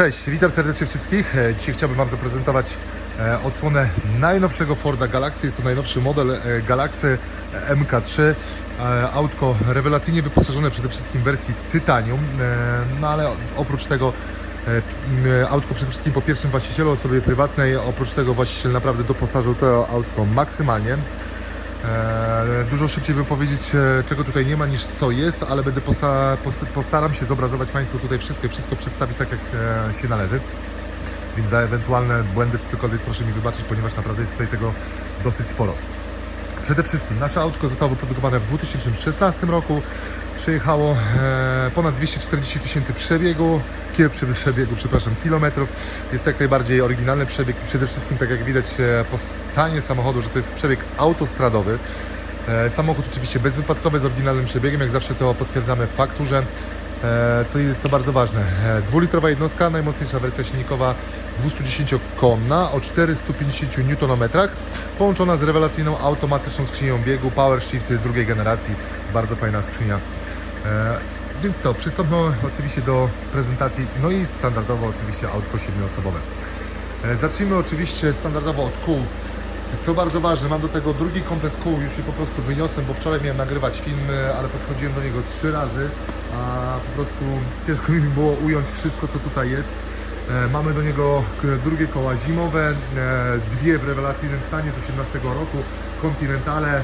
Cześć, witam serdecznie wszystkich. E, Dzisiaj chciałbym Wam zaprezentować e, odsłonę najnowszego Forda Galaxy. Jest to najnowszy model e, Galaxy MK3. E, Autko rewelacyjnie wyposażone przede wszystkim w wersji Titanium, no ale oprócz tego autko przede wszystkim po pierwszym właścicielu, osobie prywatnej. Oprócz tego właściciel naprawdę doposażył to autko maksymalnie. E, Dużo szybciej bym powiedzieć, e, czego tutaj nie ma niż co jest, ale będę posta, post- postaram się zobrazować Państwu tutaj wszystko i wszystko przedstawić tak, jak e, się należy. Więc za ewentualne błędy czy cokolwiek proszę mi wybaczyć, ponieważ naprawdę jest tutaj tego dosyć sporo. Przede wszystkim nasze autko zostało wyprodukowane w 2016 roku. Przejechało e, ponad 240 tysięcy przebiegu, przebiegu, przepraszam, kilometrów. Jest jak najbardziej oryginalny przebieg przede wszystkim, tak jak widać e, po stanie samochodu, że to jest przebieg autostradowy. E, samochód oczywiście bezwypadkowy z oryginalnym przebiegiem, jak zawsze to potwierdzamy w fakturze. Co, co bardzo ważne, dwulitrowa jednostka, najmocniejsza wersja silnikowa 210-konna o 450 Nm, połączona z rewelacyjną automatyczną skrzynią biegu Power Shift drugiej generacji. Bardzo fajna skrzynia. E, Więc co, przystąpmy oczywiście do prezentacji, no i standardowo oczywiście autko siedmioosobowe. E, Zacznijmy oczywiście standardowo od kół. Co bardzo ważne, mam do tego drugi komplet kół, już je po prostu wyniosłem, bo wczoraj miałem nagrywać film, e, ale podchodziłem do niego trzy razy, a po prostu ciężko mi było ująć wszystko, co tutaj jest. Mamy do niego drugie koła zimowe, dwie w rewelacyjnym stanie z 18 roku, Continentale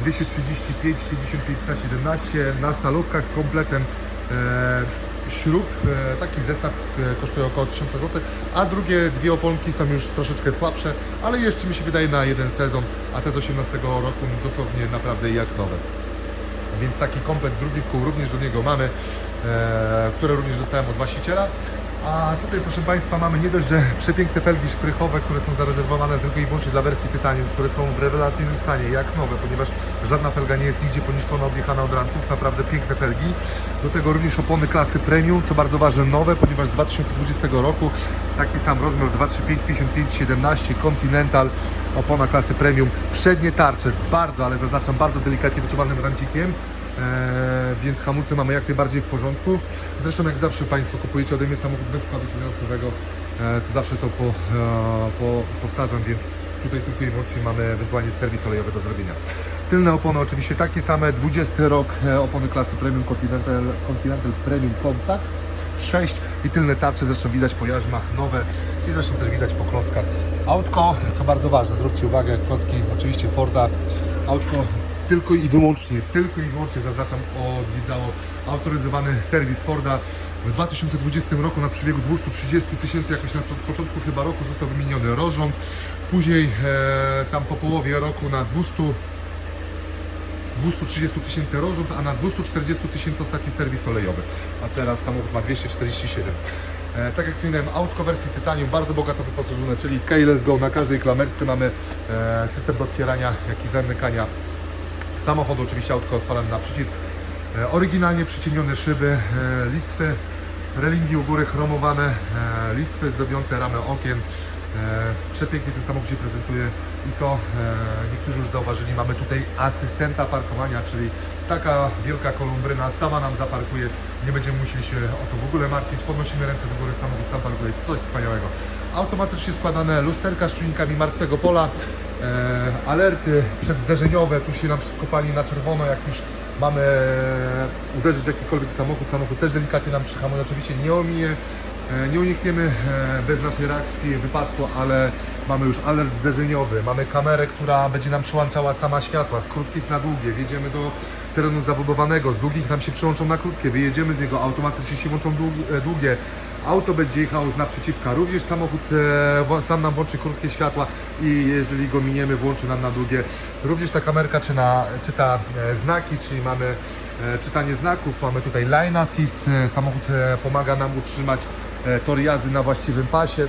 235 55 na 17 na stalówkach z kompletem e, śrub. E, Taki zestaw e, kosztuje około 1000 zł, a drugie dwie oponki są już troszeczkę słabsze, ale jeszcze mi się wydaje na jeden sezon, a te z 18 roku dosłownie naprawdę jak nowe. Więc taki komplet drugich kół również do niego mamy, które również dostałem od właściciela. A tutaj proszę Państwa mamy nie dość, że przepiękne felgi szprychowe, które są zarezerwowane tylko i wyłącznie dla wersji Titanium, które są w rewelacyjnym stanie, jak nowe, ponieważ żadna felga nie jest nigdzie poniszczona, objechana od rantów, naprawdę piękne felgi. Do tego również opony klasy premium, co bardzo ważne, nowe, ponieważ z 2020 roku taki sam rozmiar 235 55 17 Continental, opona klasy premium, przednie tarcze z bardzo, ale zaznaczam bardzo delikatnie wyczuwalnym rancikiem. Eee, więc hamulce mamy jak najbardziej w porządku. Zresztą jak zawsze Państwo kupujecie ode mnie samochód bez składu finansowego, e, to zawsze to po, e, po, powtarzam, więc tutaj tylko i wyłącznie mamy ewentualnie serwis olejowy do zrobienia. Tylne opony oczywiście takie same, 20 rok, e, opony klasy Premium Continental, Continental Premium Contact 6 i tylne tarcze zresztą widać po jarzmach nowe i zresztą też widać po klockach. Autko, co bardzo ważne, zwróćcie uwagę, klocki oczywiście Forda, autko tylko i wyłącznie, tylko i wyłącznie zaznaczam, odwiedzało autoryzowany serwis Forda. W 2020 roku na przebiegu 230 tysięcy, jakoś na początku chyba roku został wymieniony rozrząd. Później e, tam po połowie roku na 200 230 tysięcy rozrzut, a na 240 tysięcy ostatni serwis olejowy. A teraz samochód ma 247. E, tak jak wspominałem, autko wersji Titanium bardzo bogato wyposażone, czyli Keyless Go na każdej klamerce mamy e, system do otwierania, jak i zamykania samochodu. Oczywiście autko odpalane na przycisk. E, oryginalnie przyciemnione szyby, e, listwy, relingi u góry chromowane, e, listwy zdobiące ramy okien. E, przepięknie ten samochód się prezentuje. I co e, niektórzy już zauważyli, mamy tutaj asystenta parkowania, czyli taka wielka kolumbryna sama nam zaparkuje, nie będziemy musieli się o to w ogóle martwić, podnosimy ręce do góry, samochód sam parkuje, coś wspaniałego. Automatycznie składane lusterka z czujnikami martwego pola, e, alerty przedzderzeniowe, tu się nam wszystko pali na czerwono, jak już mamy uderzyć w jakikolwiek samochód, samochód też delikatnie nam przyhamuje, oczywiście nie ominie, nie unikniemy e, bez naszej reakcji wypadku, ale mamy już alert zderzeniowy, mamy kamerę, która będzie nam przyłączała sama światła. Z krótkich na długie, wjedziemy do terenu zabudowanego, z długich nam się przyłączą na krótkie, wyjedziemy z niego, automatycznie się włączą e, długie, auto będzie jechało z naprzeciwka, również samochód e, sam nam włączy krótkie światła i jeżeli go miniemy, włączy nam na długie. Również ta kamerka czyna, czyta e, znaki, czyli mamy e, czytanie znaków, mamy tutaj line assist, e, samochód e, pomaga nam utrzymać e, tor jazdy na właściwym pasie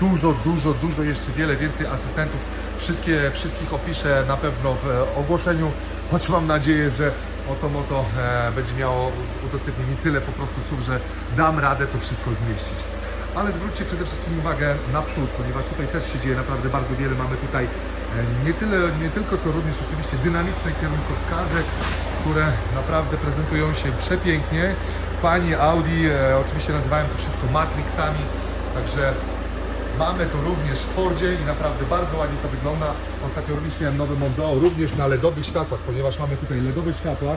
dużo, dużo, dużo, jeszcze wiele więcej asystentów. Wszystkie, wszystkich opiszę na pewno w e, ogłoszeniu, choć mam nadzieję, że oto moto e, będzie miało udostępni mi tyle po prostu słów, że dam radę to wszystko zmieścić. Ale zwróćcie przede wszystkim uwagę na przód, ponieważ tutaj też się dzieje naprawdę bardzo wiele. Mamy tutaj e, nie, tyle, nie tylko, co również oczywiście dynamiczne kierunkowskazy, które naprawdę prezentują się przepięknie. Fani Audi e, oczywiście nazywają to wszystko Matrixami, także mamy to również w Fordzie i naprawdę bardzo ładnie to wygląda. Ostatnio również miałem nowy Mondeo, również na LEDowych światłach, ponieważ mamy tutaj LEDowe światła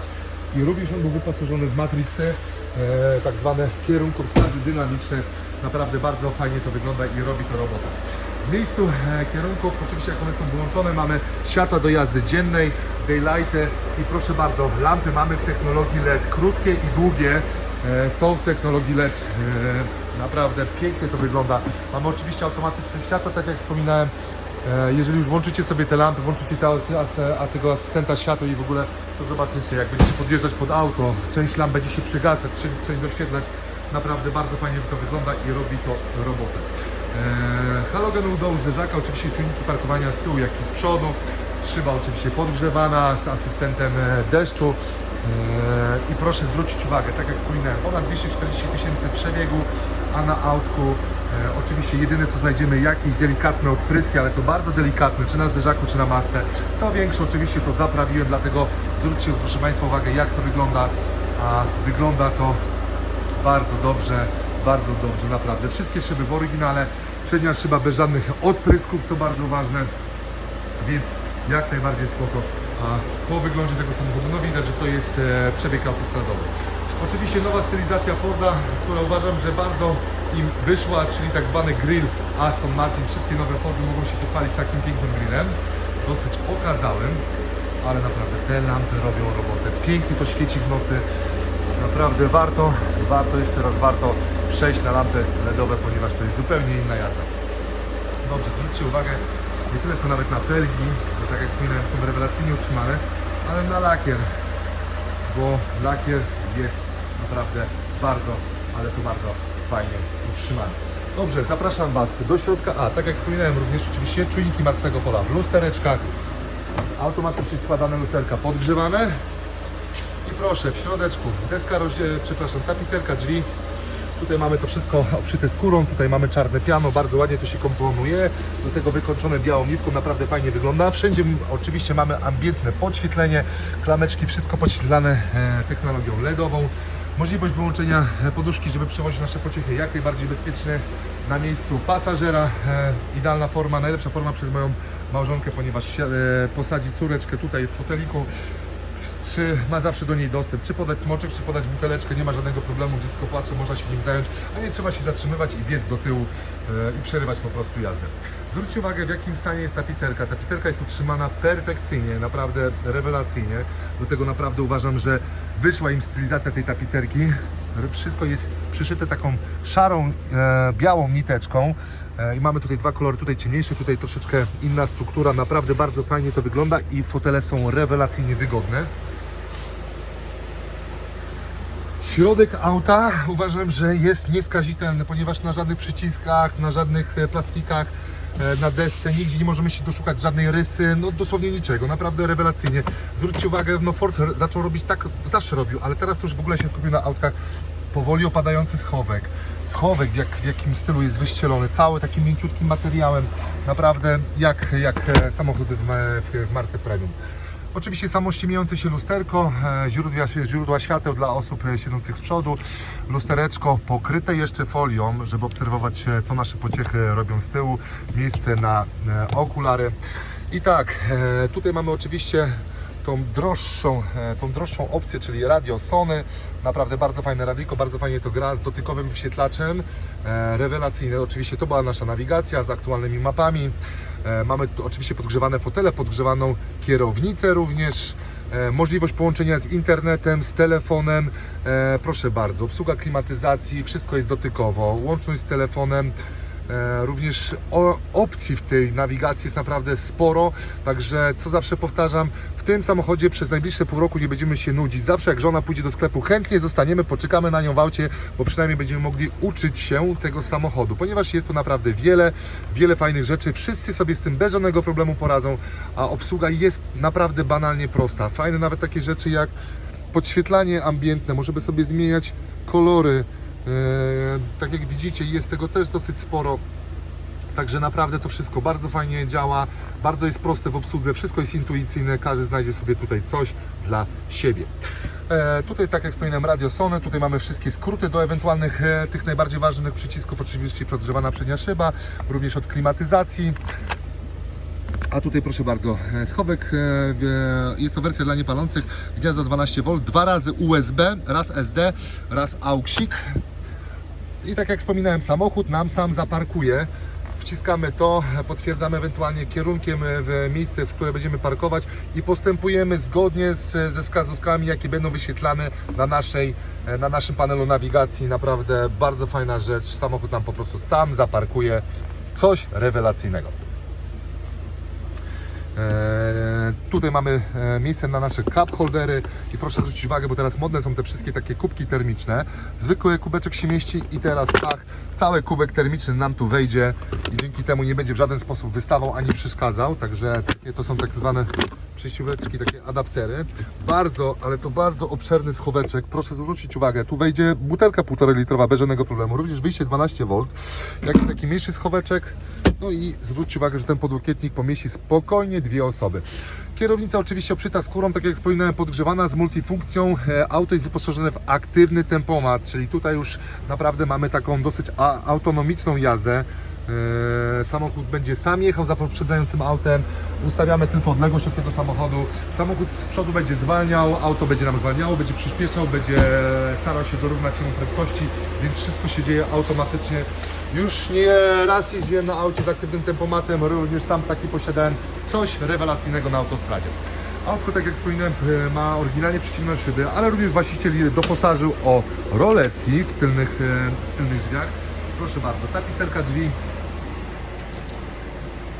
i również on był wyposażony w Matrixy, e, tak zwane kierunkowskazy dynamiczne. Naprawdę bardzo fajnie to wygląda i robi to robota. W miejscu e, kierunków, oczywiście jak one są wyłączone, mamy światła do jazdy dziennej, daylighty i proszę bardzo, lampy mamy w technologii LED, krótkie i długie są w technologii LED. E, naprawdę pięknie to wygląda. Mamy oczywiście automatyczne światła, tak jak wspominałem. E, Jeżeli już włączycie sobie te lampy, włączycie te, a tego asystenta światła i w ogóle, to zobaczycie, jak będziecie podjeżdżać pod auto, część lamp będzie się przygasać, część- doświetlać. Naprawdę bardzo fajnie to wygląda i robi to robotę. Halogen u dołu zderzaka, oczywiście czujniki parkowania z tyłu, jak i z przodu. Szyba oczywiście podgrzewana z asystentem e, deszczu. Eee, I proszę zwrócić uwagę, tak jak wspominałem, ponad 240 tysięcy przebiegu, a na autku e, oczywiście jedyne co znajdziemy jakieś delikatne odpryski, ale to bardzo delikatne, czy na zderzaku, czy na masce. Co większe oczywiście to zaprawiłem, dlatego zwróćcie proszę Państwa uwagę jak to wygląda, a wygląda to bardzo dobrze, bardzo dobrze, naprawdę. Wszystkie szyby w oryginale, przednia szyba bez żadnych odprysków, co bardzo ważne, więc jak najbardziej spoko. Po wyglądzie tego samochodu, no widać, że to jest e, przebieg autostradowy. Oczywiście nowa stylizacja Forda, która uważam, że bardzo im wyszła, czyli tak zwany grill Aston Martin. Wszystkie nowe Fordy mogą się pochwalić takim pięknym grillem, dosyć okazałym, ale naprawdę te lampy robią robotę. Pięknie to świeci w nocy, Naprawdę warto, warto, jeszcze raz warto przejść na lampy LEDowe, ponieważ to jest zupełnie inna jazda. Dobrze, zwróćcie uwagę, nie tyle co nawet na felgi, bo tak jak wspominałem są rewelacyjnie utrzymane, ale na lakier, bo lakier jest naprawdę bardzo, ale to bardzo fajnie utrzymany. Dobrze, zapraszam Was do środka. A, tak jak wspominałem również oczywiście czujniki martwego pola w lustereczkach, automatycznie składane lusterka podgrzewane, i proszę, w środeczku deska przepraszam, tapicerka drzwi. Tutaj mamy to wszystko obszyte skórą, tutaj mamy czarne piano, bardzo ładnie to się komponuje. Do tego wykończone białą nitką, naprawdę fajnie wygląda. Wszędzie oczywiście mamy ambientne podświetlenie, klameczki, wszystko podświetlane e, technologią LEDową. Możliwość wyłączenia e, poduszki, żeby przewozić nasze pociechy jak najbardziej bezpiecznie na miejscu pasażera. E, idealna forma, najlepsza forma przez moją małżonkę, ponieważ posadzi córeczkę tutaj w foteliku czy ma zawsze do niej dostęp, czy podać smoczek, czy podać buteleczkę, nie ma żadnego problemu, dziecko płacze, można się nim zająć, a nie trzeba się zatrzymywać i biec do tyłu e, i przerywać po prostu jazdę. Zwróćcie uwagę, w jakim stanie jest tapicerka. Tapicerka jest utrzymana perfekcyjnie, naprawdę rewelacyjnie. Do tego naprawdę uważam, że wyszła im stylizacja tej tapicerki. Wszystko jest przyszyte taką szarą, e, białą niteczką. E, I mamy tutaj dwa kolory, tutaj ciemniejszy, tutaj troszeczkę inna struktura. Naprawdę bardzo fajnie to wygląda i fotele są rewelacyjnie wygodne. Środek auta uważam, że jest nieskazitelny, ponieważ na żadnych przyciskach, na żadnych e, plastikach, e, na desce, nigdzie nie możemy się doszukać żadnej rysy, no dosłownie niczego, naprawdę rewelacyjnie. Zwróćcie uwagę, no Ford zaczął robić tak, zawsze robił, ale teraz już w ogóle się skupił na autkach powoli opadający schowek. Schowek w, jak, w jakim stylu jest wyścielony, cały takim mięciutkim materiałem, naprawdę jak, jak e, samochody w, w, w marce premium. Oczywiście samo ściemniające się lusterko, e, źródła, źródła świateł dla osób e, siedzących z przodu, lustereczko pokryte jeszcze folią, żeby obserwować co nasze pociechy robią z tyłu, miejsce na okulary. I tak, tutaj mamy oczywiście tą droższą, e, tą droższą opcję, czyli radio Sony. Naprawdę bardzo fajne radyjko, bardzo fajnie to gra z dotykowym wyświetlaczem. E, rewelacyjne, oczywiście to była nasza nawigacja z aktualnymi mapami. E, mamy tu oczywiście podgrzewane fotele, podgrzewaną kierownicę również. Możliwość połączenia z internetem, z telefonem. Proszę bardzo, obsługa klimatyzacji, wszystko jest dotykowo. Łączność z telefonem. E, Również opcji w tej nawigacji jest naprawdę sporo, także co zawsze powtarzam, w tym samochodzie przez najbliższe pół roku nie będziemy się nudzić. Zawsze jak żona pójdzie do sklepu, chętnie zostaniemy, poczekamy na nią w aucie, bo przynajmniej będziemy mogli uczyć się tego samochodu, ponieważ jest tu naprawdę wiele, wiele fajnych rzeczy. Wszyscy sobie z tym bez żadnego problemu poradzą, a obsługa jest naprawdę banalnie prosta. Fajne nawet takie rzeczy jak podświetlanie ambientne, możemy sobie zmieniać kolory. Eee, tak jak widzicie, jest tego też dosyć sporo. Także naprawdę to wszystko bardzo fajnie działa, bardzo jest proste w obsłudze, wszystko jest intuicyjne, każdy znajdzie sobie tutaj coś dla siebie. E, tutaj, tak jak wspominałem, radio Sony, tutaj mamy wszystkie skróty do ewentualnych e, tych najbardziej ważnych przycisków, oczywiście podgrzewana przednia szyba, również od klimatyzacji. A tutaj proszę bardzo, e, schowek, e, jest to wersja dla niepalących, gniazdo 12V, dwa razy USB, raz SD, raz AUXik. I tak jak wspominałem, samochód nam sam zaparkuje. Wciskamy to, potwierdzamy ewentualnie kierunkiem w miejsce, w które będziemy parkować i postępujemy zgodnie z, ze wskazówkami, jakie będą wyświetlane na, naszej, na naszym panelu nawigacji. Naprawdę bardzo fajna rzecz. Samochód nam po prostu sam zaparkuje. Coś rewelacyjnego. Eee, tutaj mamy e, miejsce na nasze cup holdery i proszę zwrócić uwagę, bo teraz modne są te wszystkie takie kubki termiczne. Zwykły kubeczek się mieści i teraz pach, cały kubek termiczny nam tu wejdzie i dzięki temu nie będzie w żaden sposób wystawał ani przeszkadzał. Także to są tak zwane przejścióweczki, takie adaptery. Bardzo, ale to bardzo obszerny schoweczek. Proszę zwrócić uwagę, tu wejdzie butelka 1,5 litrowa bez żadnego problemu. Również wyjście 12V, jak taki mniejszy schoweczek. No i zwróćcie uwagę, że ten podłokietnik pomieści spokojnie dwie osoby. Kierownica oczywiście obszyta skórą, tak jak wspominałem, podgrzewana z multifunkcją. E, Auto jest wyposażone w aktywny tempomat, czyli tutaj już naprawdę mamy taką dosyć autonomiczną jazdę. E, Samochód będzie sam jechał za poprzedzającym autem. Ustawiamy tylko odległość od tego samochodu. Samochód z przodu będzie zwalniał, auto będzie nam zwalniało, będzie przyspieszał, będzie starał się dorównać jemu prędkości, więc wszystko się dzieje automatycznie. Już nie raz jeździłem na aucie z aktywnym tempomatem, również sam taki posiadałem. Coś rewelacyjnego na autostradzie. Autko, tak jak wspominałem, ma oryginalnie przyciemne szyby, ale również właściciel je doposażył o roletki w tylnych, e, w tylnych drzwiach. Proszę bardzo, tapicerka drzwi,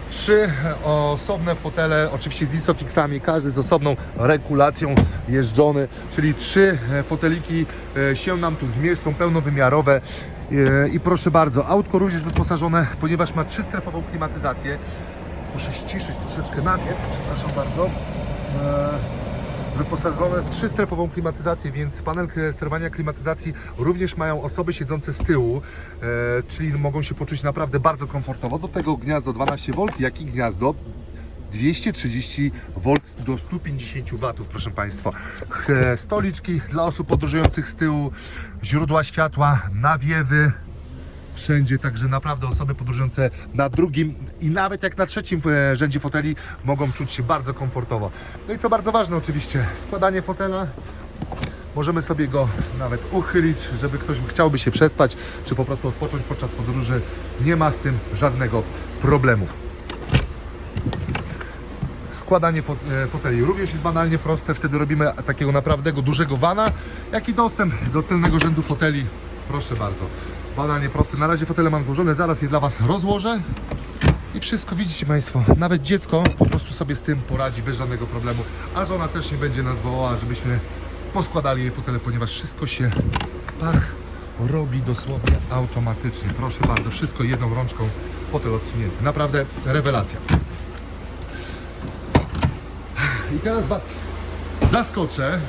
Trzy osobne fotele, oczywiście z isofixami, każdy z osobną regulacją jeżdżony, czyli trzy e, foteliki e, się nam tu zmieszczą, pełnowymiarowe. E, I proszę bardzo, autko również wyposażone, ponieważ ma trzystrefową klimatyzację. Muszę ściszyć troszeczkę nawiew, przepraszam bardzo. Wyposażone w trzystrefową klimatyzację, więc panel sterowania klimatyzacji również mają osoby siedzące z tyłu, e, czyli mogą się poczuć naprawdę bardzo komfortowo. Do tego gniazdo 12V, jak i gniazdo 230 V do 150 W, proszę Państwa. Stoliczki dla osób podróżujących z tyłu, źródła światła, nawiewy, wszędzie, także naprawdę osoby podróżujące na drugim i nawet jak na trzecim e, rzędzie foteli mogą czuć się bardzo komfortowo. No i co bardzo ważne oczywiście, składanie fotela. Możemy sobie go nawet uchylić, żeby ktoś chciałby się przespać, czy po prostu odpocząć podczas podróży. Nie ma z tym żadnego problemu. Składanie e, foteli również jest banalnie proste. Wtedy robimy takiego naprawdę dużego wana, jak i dostęp do tylnego rzędu foteli. Proszę bardzo. Banalnie proste. Na razie fotele mam złożone, zaraz je dla Was rozłożę. I wszystko widzicie Państwo, nawet dziecko po prostu sobie z tym poradzi bez żadnego problemu, a żona też nie będzie nas wołała, żebyśmy poskładali jej fotele, ponieważ wszystko się pach robi dosłownie automatycznie. Proszę bardzo, wszystko jedną rączką, fotel odsunięty. Naprawdę rewelacja. I teraz Was zaskoczę.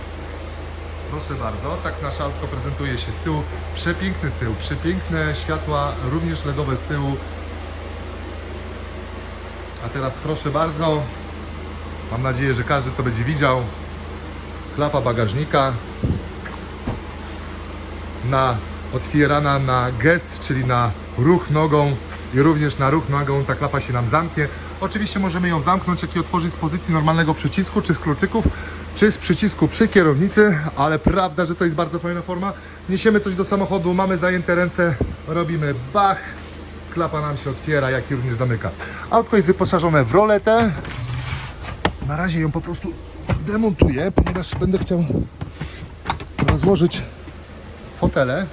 Proszę bardzo, tak nasze autko prezentuje się z tyłu. Przepiękny tył, przepiękne światła, również LEDowe z tyłu. A teraz proszę bardzo, mam nadzieję, że każdy to będzie widział. Klapa bagażnika na otwierana na gest, czyli na ruch nogą i również na ruch nogą ta klapa się nam zamknie. Oczywiście możemy ją zamknąć, jak i otworzyć z pozycji normalnego przycisku, czy z kluczyków, czy z przycisku przy kierownicy, ale prawda, że to jest bardzo fajna forma. Niesiemy coś do samochodu, mamy zajęte ręce, robimy bach, klapa nam się otwiera, jak i również zamyka. Autko jest wyposażone w roletę. Na razie ją po prostu zdemontuję, ponieważ będę chciał rozłożyć fotele,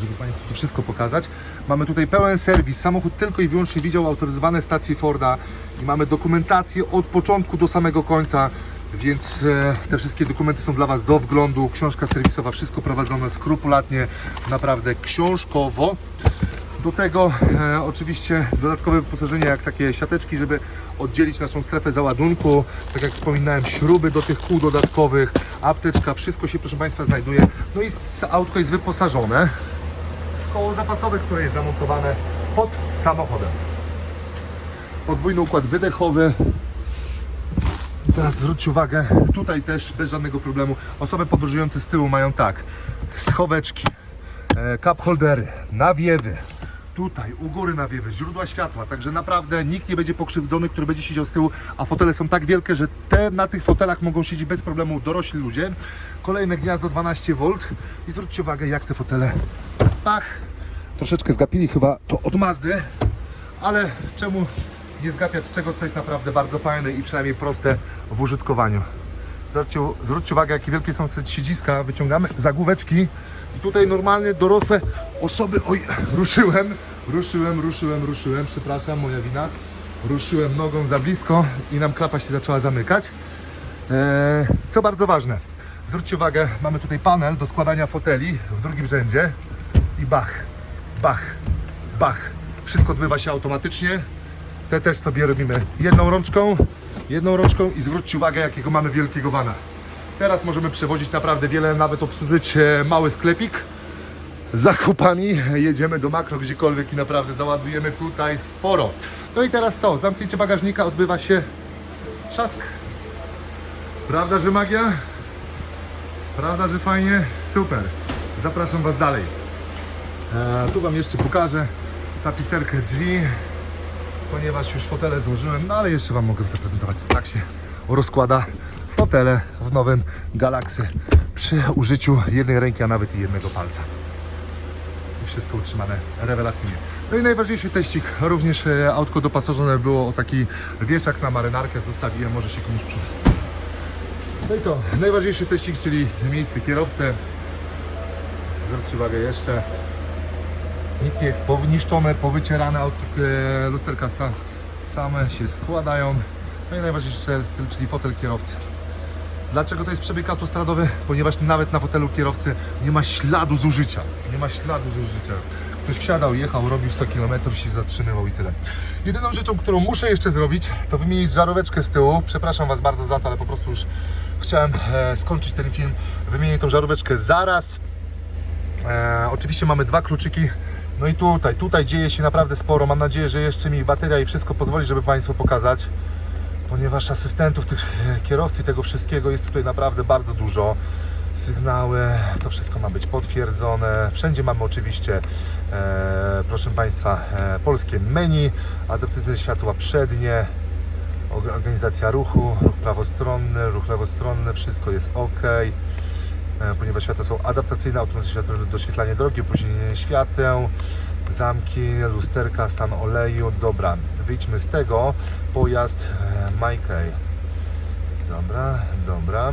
żeby Państwu to wszystko pokazać. Mamy tutaj pełen serwis. Samochód tylko i wyłącznie widział autoryzowane stacje Forda i mamy dokumentację od początku do samego końca, więc e, te wszystkie dokumenty są dla Was do wglądu. Książka serwisowa, wszystko prowadzone skrupulatnie, naprawdę książkowo. Do tego e, oczywiście dodatkowe wyposażenie, jak takie siateczki, żeby oddzielić naszą strefę załadunku. Tak jak wspominałem, śruby do tych kół dodatkowych, apteczka, wszystko się proszę Państwa znajduje. No i autko jest wyposażone w koło zapasowe, które jest zamontowane pod samochodem. Podwójny układ wydechowy. Teraz zwróćcie uwagę, tutaj też bez żadnego problemu. Osoby podróżujące z tyłu mają tak, schoweczki, e, cup holdery, nawiewy, tutaj u góry nawiewy, źródła światła, także naprawdę nikt nie będzie pokrzywdzony, który będzie siedział z tyłu, a fotele są tak wielkie, że te na tych fotelach mogą siedzieć bez problemu dorośli ludzie. Kolejne gniazdo 12V i zwróćcie uwagę jak te fotele, pach, troszeczkę zgapili chyba to od Mazdy, ale czemu nie zgapiać czego, co jest naprawdę bardzo fajne i przynajmniej proste w użytkowaniu. Zwróćcie, zwróćcie uwagę, jakie wielkie są siedziska. Wyciągamy zagłóweczki i tutaj normalnie dorosłe osoby. Oj, ruszyłem, ruszyłem, ruszyłem, ruszyłem. Przepraszam, moja wina. Ruszyłem nogą za blisko i nam klapa się zaczęła zamykać. Eee, co bardzo ważne, zwróćcie uwagę, mamy tutaj panel do składania foteli w drugim rzędzie i bach, bach, bach. Wszystko odbywa się automatycznie. Te też sobie robimy jedną rączką, jedną rączką i zwróćcie uwagę, jakiego mamy wielkiego vana. Teraz możemy przewozić naprawdę wiele, nawet obsłużyć e, mały sklepik zakupami. Jedziemy do makro gdziekolwiek i naprawdę załadujemy tutaj sporo. No i teraz co? Zamknięcie bagażnika odbywa się trzask. Prawda, że magia? Prawda, że fajnie? Super. Zapraszam Was dalej. E, tu Wam jeszcze pokażę tapicerkę drzwi, ponieważ już fotele złożyłem, no ale jeszcze Wam mogę zaprezentować, tak się rozkłada fotele w nowym Galaxy przy użyciu jednej ręki, a nawet i jednego palca. I wszystko utrzymane rewelacyjnie. No i najważniejszy teścik, również e, autko dopasażone było o taki wieszak na marynarkę, zostawiłem, może się komuś przyda. No i co, najważniejszy teścik, czyli miejsce kierowcy. Zwróćcie uwagę jeszcze, nic jest powniszczone, powycierane, e, lusterka sa, same się składają. No i najważniejsze, czyli fotel kierowcy. Dlaczego to jest przebieg autostradowy? Ponieważ nawet na fotelu kierowcy nie ma śladu zużycia. Nie ma śladu zużycia. Ktoś wsiadał, jechał, robił 100 km, się zatrzymywał i tyle. Jedyną rzeczą, którą muszę jeszcze zrobić, to wymienić żaróweczkę z tyłu. Przepraszam Was bardzo za to, ale po prostu już chciałem e, skończyć ten film. Wymienię tą żaróweczkę zaraz. E, oczywiście mamy dwa kluczyki. No i tutaj, tutaj dzieje się naprawdę sporo. Mam nadzieję, że jeszcze mi bateria i wszystko pozwoli, żeby Państwu pokazać. Ponieważ asystentów tych kierowcy tego wszystkiego jest tutaj naprawdę bardzo dużo. Sygnały, to wszystko ma być potwierdzone. Wszędzie mamy oczywiście, e, proszę Państwa, e, polskie menu, adaptacyjne światła przednie, Orga- organizacja ruchu, ruch prawostronny, ruch lewostronny, wszystko jest ok. E, ponieważ światła są adaptacyjne, automatyczne światło doświetlanie drogi, opóźnienie świateł, zamki, lusterka, stan oleju. Dobra, wyjdźmy z tego. Pojazd e, Maykay. Dobra, dobra.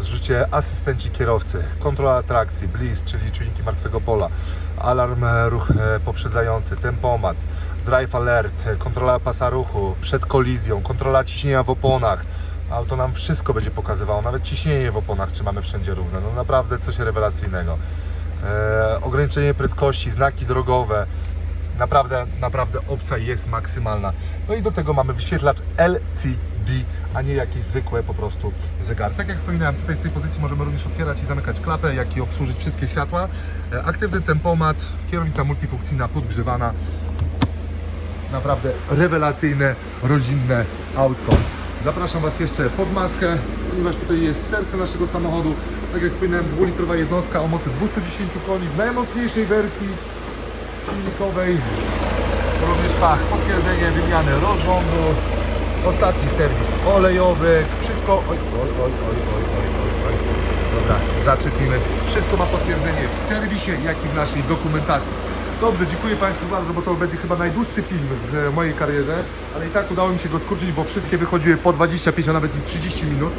Zrzucie asystenci kierowcy, kontrola trakcji, bliss, czyli czujniki martwego pola, alarm e, ruch poprzedzający, tempomat, drive alert, kontrola pasa ruchu przed kolizją, kontrola ciśnienia w oponach. Auto nam wszystko będzie pokazywało, nawet ciśnienie w oponach, czy mamy wszędzie równe. No naprawdę coś rewelacyjnego. E, ograniczenie prędkości, znaki drogowe. Naprawdę, naprawdę opcja jest maksymalna. No i do tego mamy wyświetlacz LCD, a nie jakieś zwykłe po prostu zegary. Tak jak wspominałem, tutaj z tej pozycji możemy również otwierać i zamykać klapę, jak i obsłużyć wszystkie światła. E, aktywny tempomat, kierownica multifunkcyjna, podgrzewana. Naprawdę rewelacyjne, rodzinne autko. Zapraszam Was jeszcze pod maskę, ponieważ tutaj jest serce naszego samochodu. Tak jak wspominałem, dwulitrowa jednostka o mocy 210 koni w najmocniejszej wersji silnikowej. Również pach, potwierdzenie wymiany rozrządu, ostatni serwis olejowy, wszystko... Oj, oj, oj, oj, oj, oj, oj, oj. Dobra, zaczepimy. Wszystko ma potwierdzenie w serwisie, jak i w naszej dokumentacji. Dobrze, dziękuję Państwu bardzo, bo to będzie chyba najdłuższy film w mojej karierze, ale i tak udało mi się go skrócić, bo wszystkie wychodziły po 25, a nawet i 30 minut.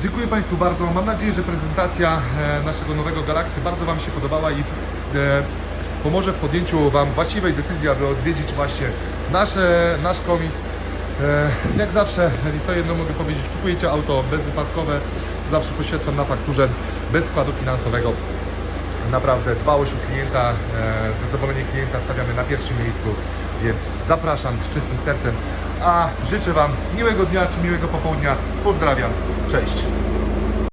Dziękuję Państwu bardzo. Mam nadzieję, że prezentacja e, naszego nowego Galaxy bardzo Wam się podobała i e, pomoże w podjęciu Wam właściwej decyzji, aby odwiedzić właśnie nasze, nasz komis. E, Jak zawsze, co jedno mogę powiedzieć, kupujecie auto bezwypadkowe, co zawsze poświadczam na fakturze, bez wkładu finansowego. Naprawdę dbałość o klienta, e, zadowolenie klienta stawiamy na pierwszym miejscu, więc zapraszam z czystym sercem, a życzę Wam miłego dnia czy miłego popołudnia. Pozdrawiam, cześć!